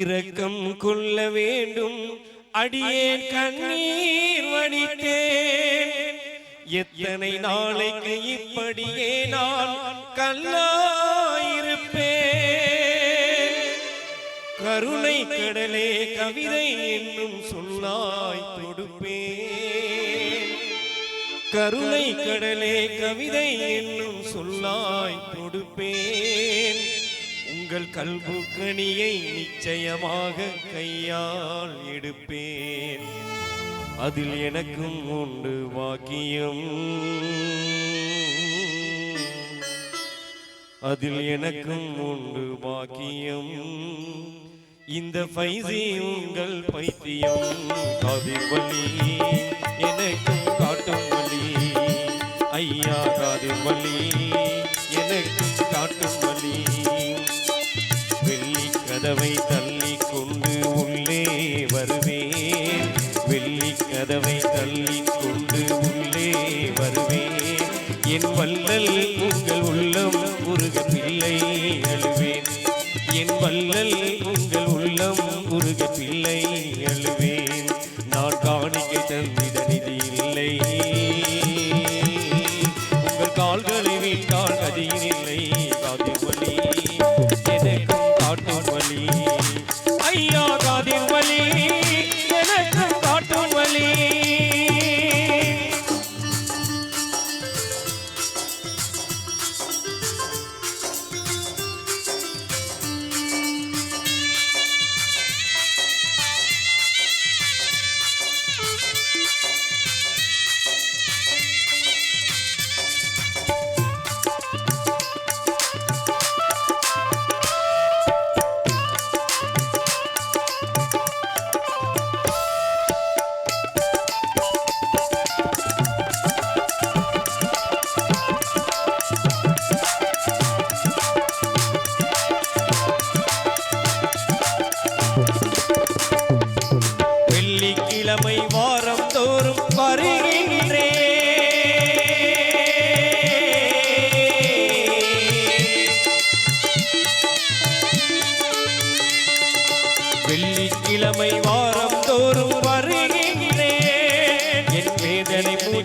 இரக்கம் கொள்ள வேண்டும். அடியேன் கண்ணீர் வடித்தேன். எத்தனை நாளைக்கு இப்படியே நான் கல்லாயிருப்பேன் கருணை கடலே கவிதை என்னும் சொல்லாய் தொடுப்பேன். கருணை கடலே கவிதை என்னும் சொல்லாய் தொடுப்பேன். உங்கள் கல்புக்கணியை நிச்சயமாக கையால் எடுப்பேன். அதில் எனக்கும் உண்டு வாக்கியம். அதில் எனக்கும் உண்டு பாக்கியம் இந்த பைசி உங்கள் பைத்தியம். காதிர் வலி எனக்கும் காட்டும் வழி ஐயா காதிர் வலி.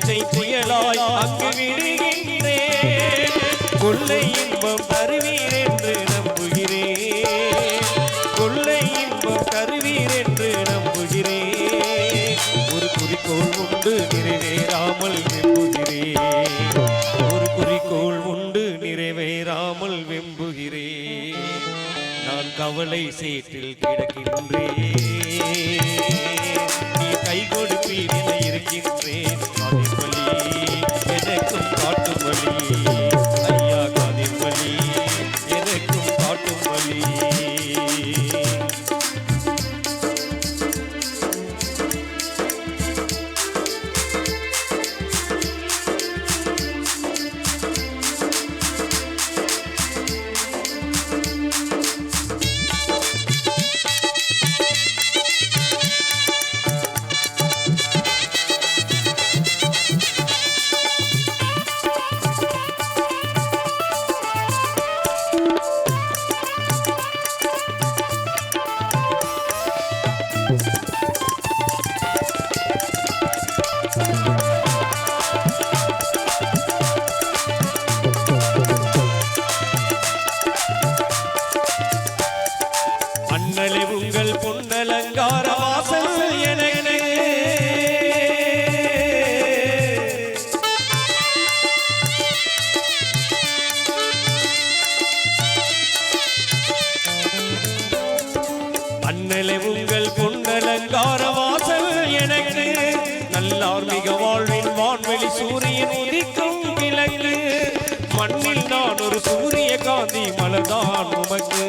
உன்னை புயலாய் அங்கு விடுகின்றேன். கொள்ளை இன்பம் தருவீர் என்று நம்புகிறேன். கொள்ளை இன்பம் தருவீர் என்று நம்புகிறேன். ஒரு குறிக்கோள் உண்டு நிறைவேறாமல் வெம்புகிறேன். ஒரு குறிக்கோள் உண்டு நிறைவேறாமல் வெம்புகிறேன். நான் கவலை சேற்றில் கிடக்கின்றேன். நீ கை கொடுப்பீர் என இருக்கின்றேன். நல்லார் மிக வாழ்வின் வான்வெளி சூரியன் உதிக்கும் விலங்கு மண்ணில் நான் ஒரு சூரிய காந்தி மலர்தான் உமக்கு.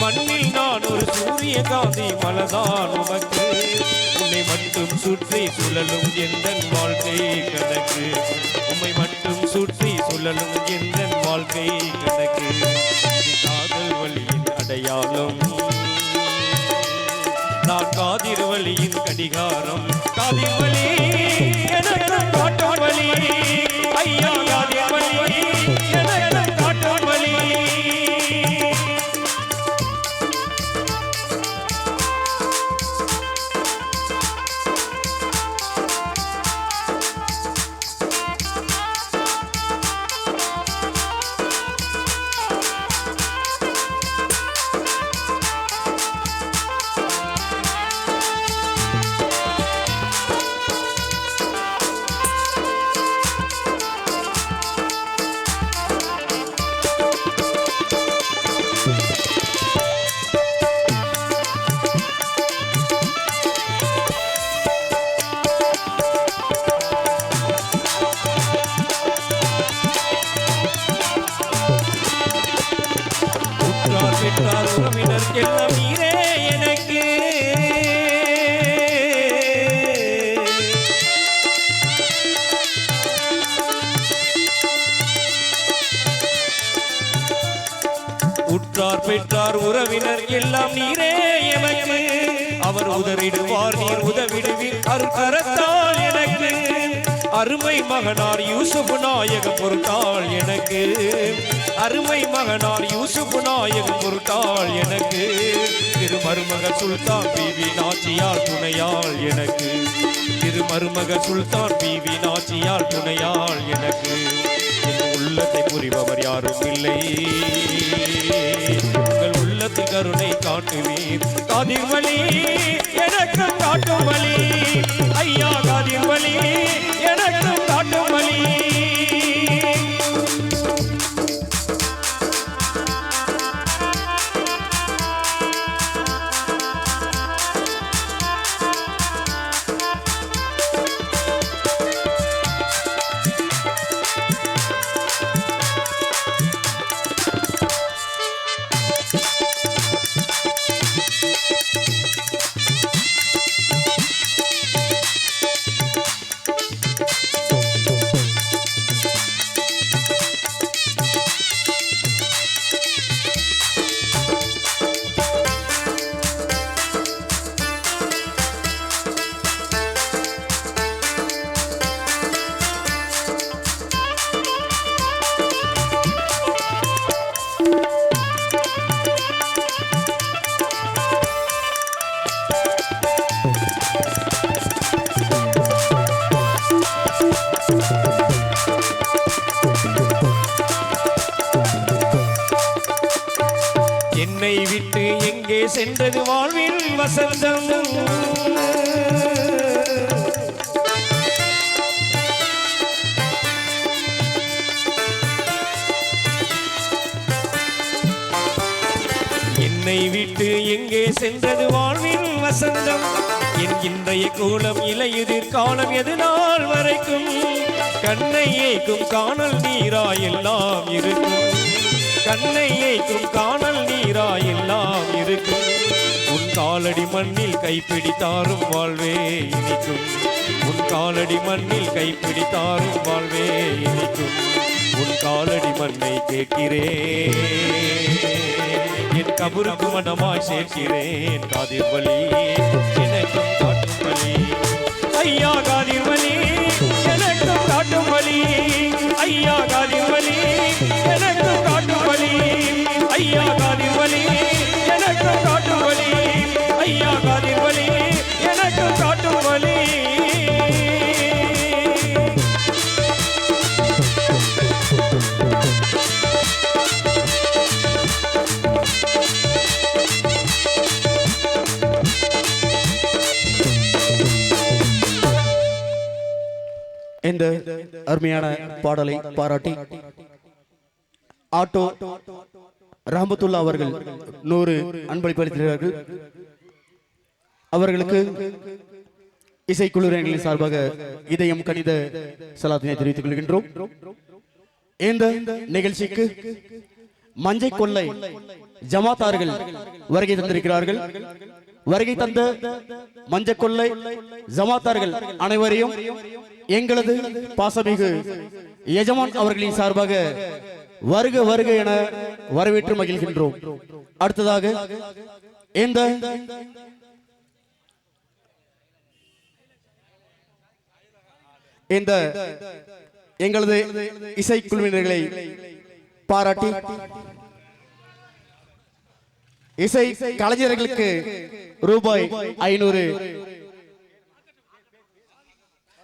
மண்ணில் நான் ஒரு சூரிய காந்தி மலர்தான் உமக்கு. உன்னை மட்டும் சுற்றி சுழலும் எந்த வாழ்க்கை கணக்கு? உம்மை மட்டும் சுற்றி சுழலும் எந்த வாழ்க்கை கணக்கு? காதல் வழியின் அடையாளம். நான் காதிர் வழியின் கடிகாரம். காதிர் வழி எனக்கு காட்டும் வழி ஐயா அவர் உதறிடுவார் நீர் உதவிடுவீர். அருக்கரத்தால் எனக்கு. அருமை மகனார் யூசுப் நாயக பொருட்டாள் எனக்கு. அருமை மகனார் யூசுப் நாயகம் பொருட்டாள் எனக்கு. திருமருமக சுல்தான் பிவி நாச்சியால் துணையாள் எனக்கு. திருமருமக சுல்தான் பிவி நாச்சியால் துணையாள் எனக்கு. என் உள்ளத்தை புரிபவர் யாரும் இல்லை. கருணை காட்டுவீர். காதிர் வழி எனக்கு காட்டும் வழி ஐயா எங்கே சென்றது வாழ்வில் வசந்தம்? என்னை விட்டு எங்கே சென்றது வாழ்வில் வசந்தம்? என் இன்றைய கோலம் இலையுதிர் காலம் எது நாள் வரைக்கும்? கண்ணை ஏக்கும் காணல் நீரா எல்லாம் இருக்கும். கண்ணை ஏக்கும் காணல் நீரா எல்லாம் இருக்கும் உன் காலடி மண்ணில் கைப்பிடித்தாரும் வாழ்வே இனிக்கும். உன் காலடி மண்ணில் கைப்பிடித்தாரும் வாழ்வே இனிக்கும். உன் காலடி மண்ணை கேட்கிறேன் என் கபருக்கு மனமாய் சேர்க்கிறேன். காதிர் வலி எனக்கும் காட்டும் வலி. ஐயா காதிர் வலி. அருமையான பாடலை பாராட்டி ஆட்டோ ரஹமத்துல்லா அவர்கள் நூறு அன்பளிப்பு அளித்திருக்கிறார்கள். அவர்களுக்கு இசைக்குழுவினர்களின் சார்பாக இதயம் கணித சலாத்தினை தெரிவித்துக் கொள்கின்றோம். இந்த நிகழ்ச்சிக்கு மஞ்சை கொள்ளை ஜமாத்தார்கள் வருகை தந்திருக்கிறார்கள். வருகை தந்த மஞ்சள் கொள்ளை ஜமாத்தார்கள் அனைவரையும் எங்களது பாசமிகு எஜமான் அவர்களின் சார்பாக வருக வருக என வரவேற்று மகிழ்கின்றோம். அடுத்ததாக இந்த இந்த எங்களது இசைக்குழுவினர்களை பாராட்டி இசை கலைஞர்களுக்கு ரூபாய் ஐநூறு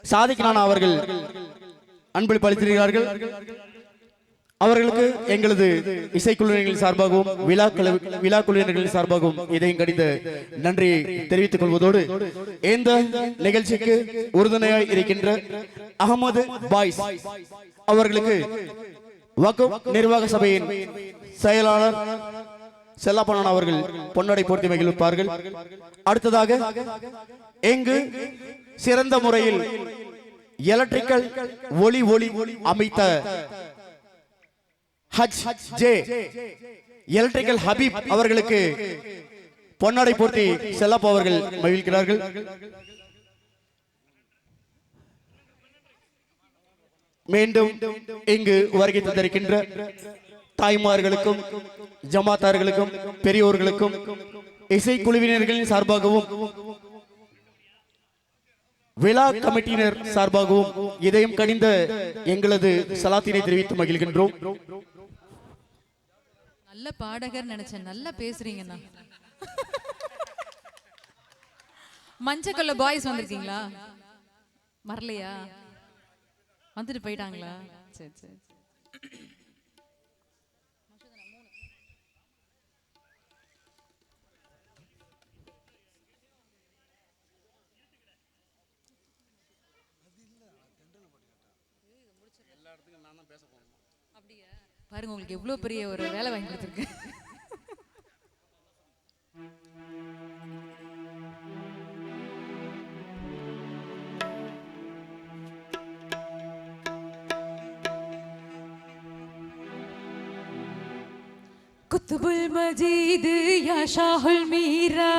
சாதிக்கிறான அவர்கள் அன்பளிப்பு அளித்திருக்கிறார்கள். அவர்களுக்கு எங்களது இசைக்குழுவினர்களின் சார்பாகவும் விழா விழா குழுவினர்களின் சார்பாகவும் இதையும் கடித நன்றியை தெரிவித்துக் கொள்வதோடு இந்த நிகழ்ச்சிக்கு உறுதுணையாய் இருக்கின்ற அகமது பாய்ஸ் அவர்களுக்கு வகுப் நிர்வாக சபையின் செயலாளர் செல்லப்பண்ணன் அவர்கள் பொன்னடை போர்த்தி மகிழ்விப்பார்கள் அடுத்ததாக எங்கு சிறந்த முறையில் எலக்ட்ரிக்கல் ஒளி ஒளி அமைத்த ஹஜ் ஜே எலக்ட்ரிக்கல் ஹபீப் அவர்களுக்கு பொன்னாடை போர்த்தி செல்லப்பவர்கள் மகிழ்கிறார்கள். மீண்டும் இங்கு வருகை தந்திருக்கின்ற தாய்மார்களுக்கும் ஜமாத்தார்களுக்கும் பெரியோர்களுக்கும் இசைக்குழுவினர்களின் சார்பாகவும் விழா கமிட்டியினர் சார்பாகவும் இதயம் கனிந்த எங்களது சலாத்தினை தெரிவித்து மகிழ்கின்றோம். நல்ல பாடகர் நினைச்சேன் நல்லா பேசுறீங்கண்ணா. மஞ்சக்கொல்ல பாய்ஸ் வந்திருக்கீங்களா? வரலையா? வந்துட்டு போயிட்டாங்களா? சரி சரி. பாருங்க உங்களுக்கு எவ்வளோ பெரிய ஒரு வேலை வாங்கி கொடுத்துருக்கேன் குத்துபுல் மஜீது யா ஷாஹுல் மீரா.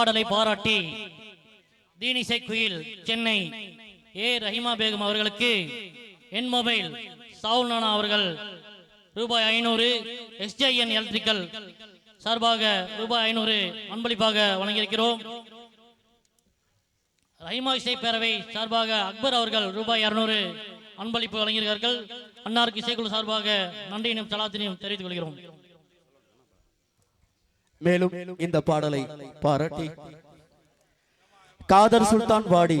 பாடலை பாராட்டி தீனிசை குயில் சென்னை ஏ. ரஹிமா பேகம் அவர்களுக்கு என் மொபைல் சாவுல் நானா அவர்கள் ரூபாய் ஐநூறு எஸ்ஜேஎன் எலக்ட்ரிக்கல் சார்பாக ரூபாய் ஐநூறு அன்பளிப்பாக வழங்கியிருக்கிறோம். ரஹிமா இசை பேரவை சார்பாக அக்பர் அவர்கள் ரூபாய் இருநூறு அன்பளிப்பு வழங்கியிருக்கிறார்கள். அன்னாருக்கு இசைக்குழு சார்பாக நன்றியினும் சலாத்தினையும் தெரிவித்துக் கொள்கிறோம். மேலும் இந்த பாடலை பாராட்டி காதர் சுல்தான் வாடி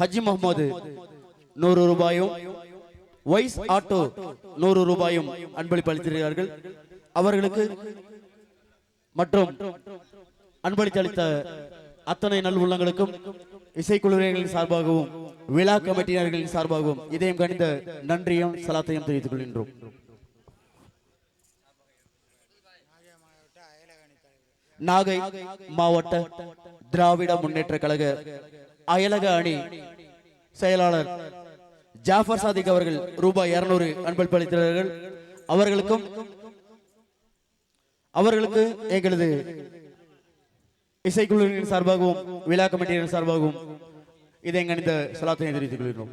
ஹஜி முகமது நூறு ரூபாயும் வைஸ் ஆட்டோ நூறு ரூபாயும் அன்பளிப்பு அளித்திருக்கிறார்கள். அவர்களுக்கு மற்றும் அன்பளித்தளித்த அத்தனை நல் உள்ளங்களுக்கும் இசைக்குழுவினர்களின் சார்பாகவும் விழா கமிட்டியினர்களின் சார்பாகவும் இதயம் கணிந்த நன்றியும் சலாத்தையும் தெரிவித்துக் கொள்கின்றோம். நாகை மாவட்ட திராவிட முன்னேற்ற கழக அயலக அணி செயலாளர் ஜாஃபர் சாதிக் அவர்கள் ரூபாய் இருநூறு அன்பளிப்பு அளித்தார்கள் அவர்களுக்கும் அவர்களுக்கு எங்களது இசைக்குழுவின் சார்பாகவும் விழா கமிட்டியின் சார்பாகவும் இதை எங்கணிந்த சலாத்தினை தெரிவித்துக் கொள்கிறோம்.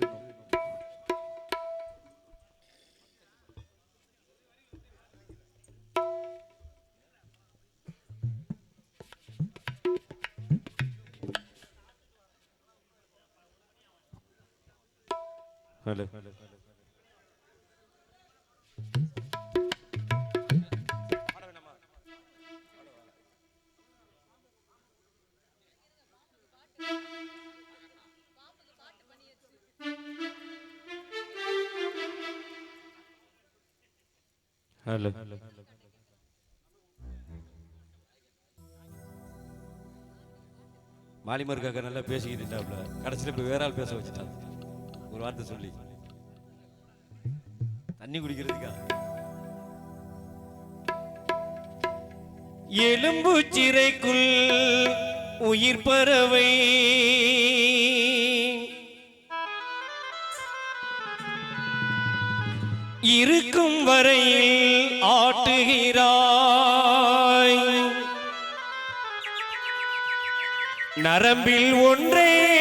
ஹலோ ஹலோ மாலிமருக்காக நல்லா பேசிக்கிட்டு இருந்தாப்ல. கடைசியில் இப்போ வேற ஆள் பேச வச்சுட்டான். ஒரு வார்த்தை சொல்லி. தண்ணி குடிக்கிறதுக்கா? எலும்பு சிறைக்குள் உயிர் பறவை. இருக்கும் வரையில் ஆட்டுகிறாய். நரம்பில் ஒன்றே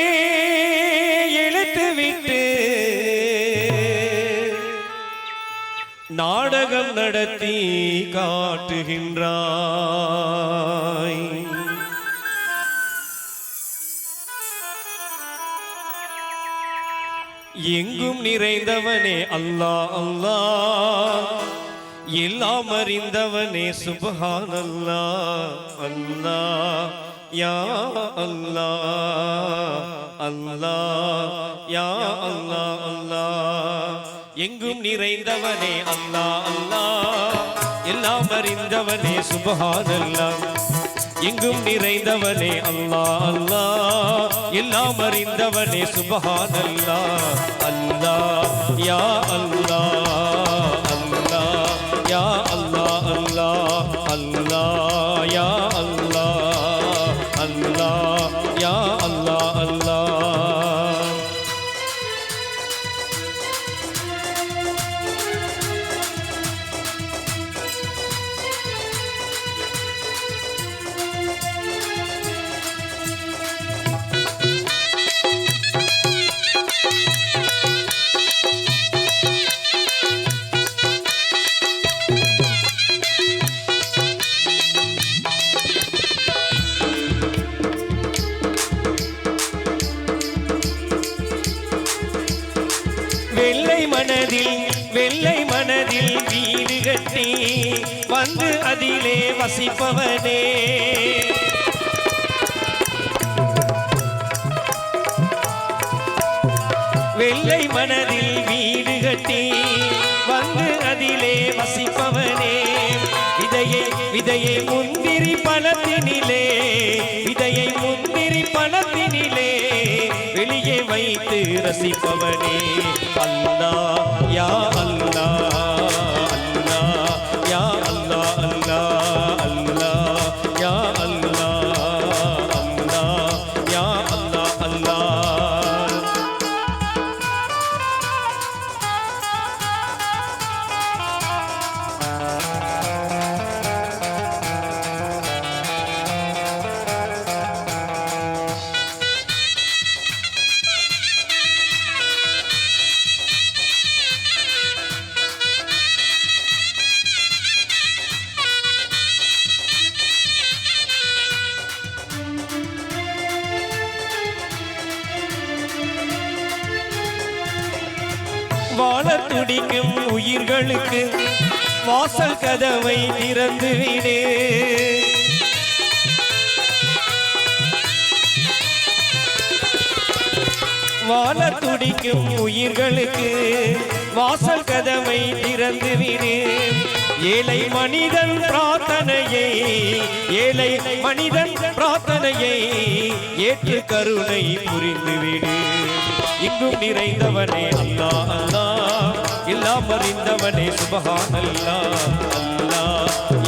நாடகம் நடத்தி காட்டுகின்றாய். எங்கும் நிறைந்தவனே அல்லாஹ் அல்லாஹ் எல்லாம் அறிந்தவனே சுபஹான் அல்லாஹ் அல்லாஹ் யா அல்லாஹ் அல்லாஹ் யா அல்லாஹ் அல்லாஹ் எங்கும் நிறைந்தவனே அல்லா அல்லா. எல்லாம் அறிந்தவனே சுபஹானல்லா. எங்கும் நிறைந்தவனே அல்லா அல்லா. எல்லாம் அறிந்தவனே சுபஹானல்லா. அல்லா யா அல்லா. வசிப்பவனே. வெள்ளை மனதில் வீடு கட்டி வந்து அதிலே வசிப்பவனே. விதையை விதையை முந்திரி பழத்தினிலே விதையை முந்திரி பழத்தினிலே வெளியே வைத்து ரசிப்பவனே. அல்லா யா அல்லா. அல்லா துடிக்கும் உயிர்களுக்கு வாசல் கதவை திறந்து விடு. வாழ துடிக்கும் உயிர்களுக்கு வாசல் கதவை திறந்து விடு. ஏழை மனிதன் பிரார்த்தனையை ஏழை மனிதன் பிரார்த்தனையை ஏற்று கருணை புரிந்துவிடு இங்கும் நிறைந்தவனே அல்லா அல்லா எல்லாம் அறிந்தவனே சுபஹானல்லா அல்லாஹ்